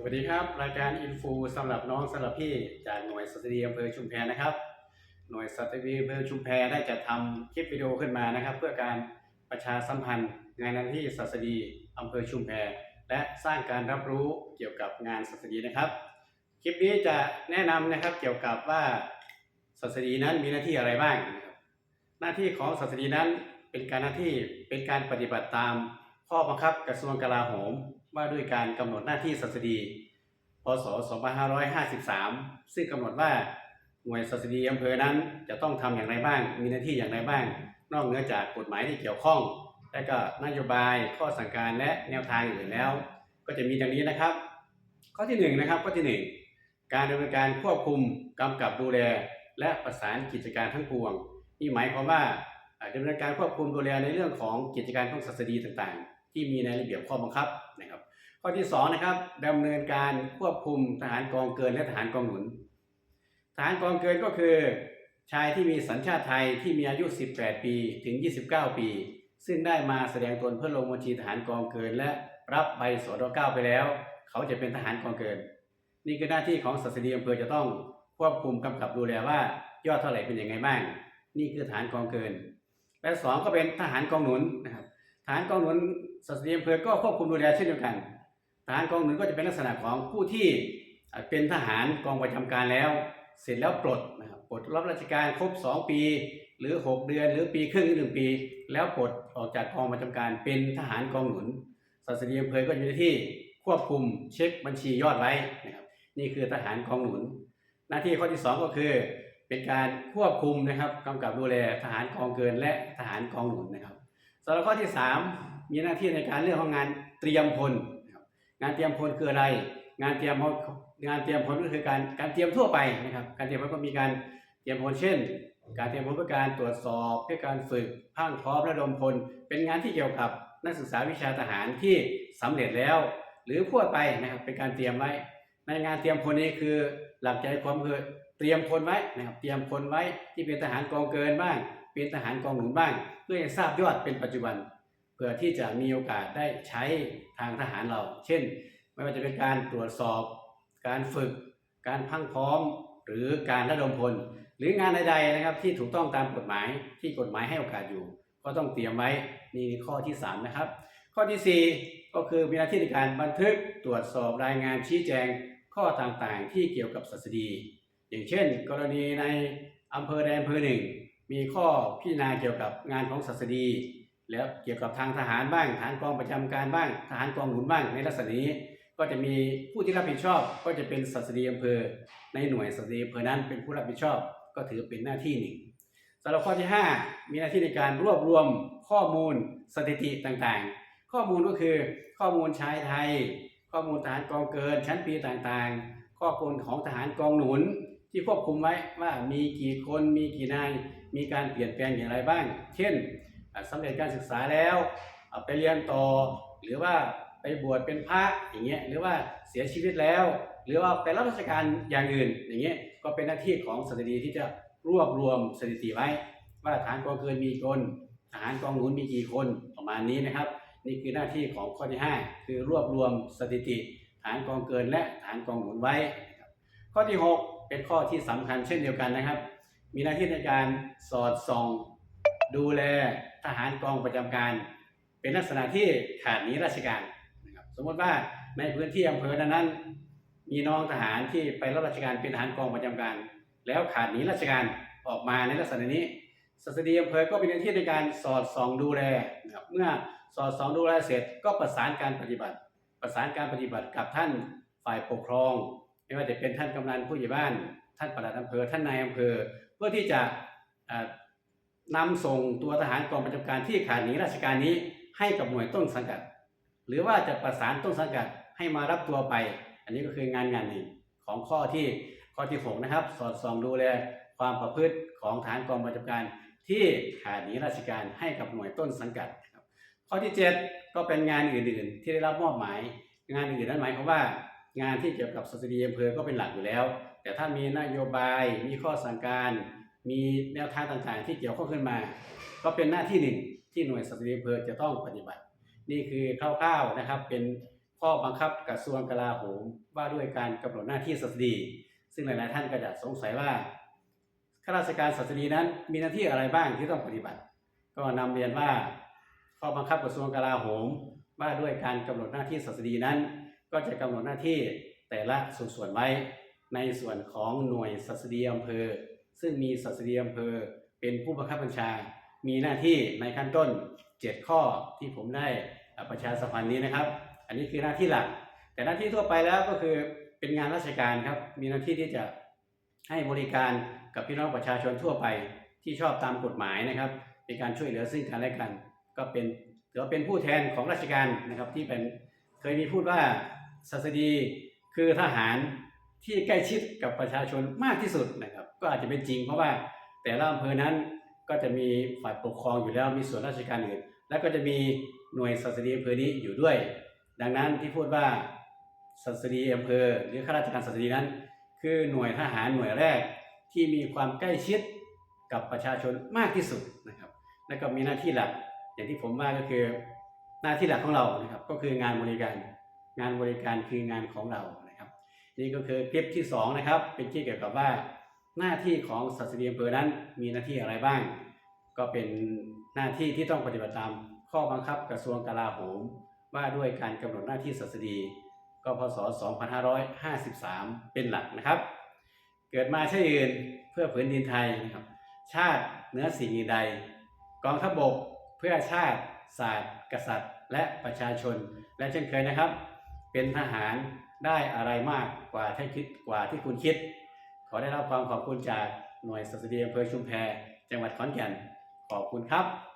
สวัสดีครับ รายการอินฟูสำหรับน้องสำหรับพี่จากหน่วยสตรีอำเภอชุมแพนะครับ หน่วยสตรีอำเภอชุมแพได้จัดทำคลิปวิดีโอขึ้นมานะครับ เพื่อการประชาสัมพันธ์งานหน้าที่ศาสดีอำเภอชุมแพและสร้างการรับรู้เกี่ยวกับงานศาสดีนะครับ คลิปนี้จะแนะนำนะครับเกี่ยวกับว่าศาสดีนั้นมีหน้าที่อะไรบ้าง หน้าที่ของศาสดีนั้นเป็นการหน้าที่เป็นการปฏิบัติตาม ข้อบังคับกระทรวงกลาโหมว่าด้วยการกำหนดหน้าที่ศาสดี พศ 2553 ซึ่งกำหนดว่าหน่วยศาสดีอำเภอนั้นจะต้องทำอย่างไรบ้าง มีหน้าที่อย่างไรบ้าง นอกเหนือจากกฎหมายที่เกี่ยวข้อง และก็นโยบายข้อสั่งการและแนวทางอื่นแล้ว ก็จะมีดังนี้นะครับ ข้อที่หนึ่งนะครับข้อที่หนึ่งการดำเนินการควบคุมกำกับดูแล และประสานกิจการทั้งปวงนี่หมายความว่าดำเนินการควบคุมดูแลในเรื่องของกิจการของศาสดีต่างๆ ที่มีในระเบียบข้อบังคับนะครับ ข้อที่สองนะครับดำเนินการควบคุมทหารกองเกินและทหารกองหนุน ทหารกองเกินก็คือ ชายที่มีสัญชาติไทยที่มีอายุ 18 ปีถึง 29 ปี ซึ่งได้มาแสดงตนเพื่อลงบัญชีทหารกองเกิน และรับใบสอด9ไปแล้ว เขาจะเป็นทหารกองเกิน นี่คือหน้าที่ของศาสดีอำเภอจะต้องควบคุมกำกับดูแลว่ายอดเท่าไหร่เป็นยังไงบ้าง นี่คือทหารกองเกิน และสองก็เป็นทหารกองหนุนนะครับทหารกองหนุน ศาสดีอำเภอก็ควบคุมดูแลเช่นเดียวกัน ทหารกองหนุนก็จะเป็นลักษณะของผู้ที่เป็นทหารกองประจำการแล้ว เสร็จแล้วปลดนะครับปลดรับราชการครบ 2 ปี หรือ 6 เดือนหรือปีครึ่งหรือหนึ่งปี แล้วปลดออกจากกองประจำการเป็นทหารกองหนุนศาสดีอำเภอก็จะมีหน้าที่ควบคุมเช็คบัญชียอดไว้นะครับนี่คือทหารกองหนุน หน้าที่ข้อที่ 2 ก็คือ เป็นการควบคุมนะครับกำกับดูแลทหารกองเกินและทหารกองหนุนนะครับสำหรับข้อที่ 3 มีหน้าที่ในการเรื่องของงานเตรียมพลนงานเตรียมพลคืออะไร งานเตรียมพลงานเตรียมพลก็คือการการเตรียมทั่วไปนะครับ การเตรียมพลก็มีการเตรียมพลเช่น การเตรียมพลเพื่อการตรวจสอบเพื่อการฝึกพังพร้อมระดมพล เป็นงานที่เกี่ยวกับนักศึกษาวิชาทหารที่สำเร็จแล้ว หรือพูดไปนะครับเป็นการเตรียมไว้ ในงานเตรียมพลนี้คือหลักใจความคือเตรียมพลไว้นะครับเตรียมพลไว้ที่เป็นทหารกองเกินบ้าง เป็นทหารกองหนุนบ้าง เพื่อให้ทราบยอดเป็นปัจจุบัน เพื่อที่จะมีโอกาสได้ใช้ทางทหารเรา เช่น ไม่ว่าจะเป็นการตรวจสอบ การฝึก การพังพร้อม หรือการระดมพล หรืองานใดๆนะครับที่ถูกต้องตามกฎหมายที่กฎหมายให้โอกาสอยู่ ก็ต้องเตรียมไว้นี่ข้อที่สามนะครับ ข้อที่สี่ก็คือมีหน้าที่ในการบันทึกตรวจสอบรายงานชี้แจงข้อต่างๆ ที่เกี่ยวกับศัสดี อย่างเช่น กรณีในอำเภอใดอำเภอหนึ่ง มีข้อพิจารณาเกี่ยวกับงานของศัสดี แล้วเกี่ยวกับทางทหารบ้างทหารกองประจำการบ้างทหารกองหนุนบ้างในลักษณะนี้ ก็จะมีผู้ที่รับผิดชอบ ก็จะเป็นศัสดีอำเภอ ในหน่วยศัสดีอำเภอนั้นเป็นผู้รับผิดชอบ ก็ถือเป็นหน้าที่หนึ่งสำหรับข้อที่ 5 มีหน้าที่ในการรวบรวมข้อมูลสถิติต่างๆ ข้อมูลก็คือข้อมูลชายไทย ข้อมูลทหารกองเกินชั้นปีต่างๆ ข้อมูลของทหารกองหนุนที่ควบคุมไว้ว่ามีกี่คนมีกี่นาย มีการเปลี่ยนแปลงอย่างไรบ้าง เช่น สำเร็จการศึกษาแล้วไปเรียนต่อ หรือว่าไปบวชเป็นพระอย่างเงี้ยหรือว่าเสียชีวิตแล้ว หรือว่าไปรับราชการอย่างอื่นอย่างเงี้ยก็เป็นหน้าที่ของสถิตรีที่จะรวบรวมสถิติไว้ ว่าทหารกองเกินมีกี่คนทหารกองหนุนมีกี่คนประมาณนี้นะครับ นี่คือหน้าที่ของข้อที่ 5 คือรวบรวมสถิติ ฐานกองเกินและฐานกองหนุนไว้ ข้อที่ 6 เป็นข้อที่สำคัญเช่นเดียวกันนะครับ มีหน้าที่ในการสอดส่อง ดูแลทหารกองประจำการ เป็นลักษณะที่ขาดหนีราชการนะครับสมมติว่าในพื้นที่อำเภอนั้นมีน้องทหารที่ไปรับราชการเป็นทหารกองประจำการ แล้วขาดหนีราชการออกมาในลักษณะนี้ศัสดีอำเภอก็เป็นหน้าที่ในการสอดส่องดูแลนะครับเมื่อสอดส่องดูแลเสร็จก็ประสานการปฏิบัติ ประสานการปฏิบัติกับท่านฝ่ายปกครอง ไม่ว่าจะเป็นท่านกำนันผู้ใหญ่บ้าน ท่านปลัดอำเภอท่านนายอำเภอ เพื่อที่จะ นำส่งตัวทหารกองประจำการที่ขาดหนีราชการนี้ให้กับหน่วยต้นสังกัด หรือว่าจะประสานต้นสังกัดให้มารับตัวไป อันนี้ก็คืองานงานหนึ่งของข้อที่ข้อที่6นะครับ สอดส่องดูแลความประพฤติของฐานกองประจำการที่ขาดหนีราชการให้กับหน่วยต้นสังกัดครับข้อที่ 7 ก็เป็นงานอื่นๆ ที่ได้รับมอบหมาย งานอื่นๆนั้นหมายความว่า งานที่เกี่ยวกับสตรีอำเภอก็เป็นหลักอยู่แล้ว แต่ถ้ามีนโยบายมีข้อสั่งการ มีแนวทางต่างๆ ที่เกี่ยวข้องขึ้นมา ก็เป็นหน้าที่หนึ่งที่หน่วยสัตรีอำเภอจะต้องปฏิบัติ นี่คือคร่าวๆนะครับเป็นข้อบังคับกระทรวงกลาโหมว่าด้วยการกำหนดหน้าที่ศัสดี ซึ่งหลายๆท่านก็จะสงสัยว่าข้าราชการศัสดีนั้นมีหน้าที่อะไรบ้างที่ต้องปฏิบัติ ก็นำเรียนว่าข้อบังคับกระทรวงกลาโหมว่าด้วยการกำหนดหน้าที่ศัสดีนั้น ก็จะกำหนดหน้าที่แต่ละส่วนส่วนๆไว้ ในส่วนของหน่วยศัสดีอำเภอ ซึ่งมีศัสดีอำเภอเป็นผู้บังคับบัญชา มีหน้าที่ในขั้นต้น 7 ข้อที่ผมได้ประชาสัมพันธ์นี้นะครับ อันนี้คือหน้าที่หลัก แต่หน้าที่ทั่วไปแล้วก็คือเป็นงานราชการครับ มีหน้าที่ที่จะให้บริการกับพี่น้องประชาชนทั่วไปที่ชอบตามกฎหมายนะครับเป็นการช่วยเหลือซึ่งกันและกัน ก็เป็นถือว่าเป็นผู้แทนของราชการนะครับที่เป็นเคยมีพูดว่าศาสดีคือทหาร ที่ใกล้ชิดกับประชาชนมากที่สุดนะครับ ก็อาจจะเป็นจริงเพราะว่าแต่ละอำเภอนั้นก็จะมีฝ่ายปกครองอยู่แล้วมีส่วนราชการอื่น แล้วก็จะมีหน่วยศาสดีอำเภอนี้อยู่ด้วย ดังนั้นที่พูดว่าศัสดีอำเภอหรือข้าราชการศัสดีนั้น คือหน่วยทหารหน่วยแรกที่มีความใกล้ชิดกับประชาชนมากที่สุดนะครับ และก็มีหน้าที่หลัก อย่างที่ผมว่าก็คือหน้าที่หลักของเรานะครับก็คืองานบริการ งานบริการคืองานของเรา นี่ก็คือคลิปที่สองนะครับเป็นที่เกี่ยวกับว่าหน้าที่ของศัสดีอำเภอนั้นมีหน้าที่อะไรบ้าง ก็เป็นหน้าที่ที่ต้องปฏิบัติตามข้อบังคับกระทรวงกลาโหม ว่าด้วยการกำหนดหน้าที่ศัสดีก็พศ 2553 เป็นหลักนะครับ เกิดมาใช่อื่นเพื่อผืนดินไทยนะครับ ชาติเนื้อสิ่งใด กองทัพบกเพื่อชาติ ศาสตร์ กษัตริย์ และประชาชน และเช่นเคยนะครับ เป็นทหาร ได้อะไรมากกว่าที่คิดกว่าที่คุณคิด ขอได้รับความขอบคุณจากหน่วยศัสดีอำเภอชุมแพจังหวัดขอนแก่นขอบคุณครับ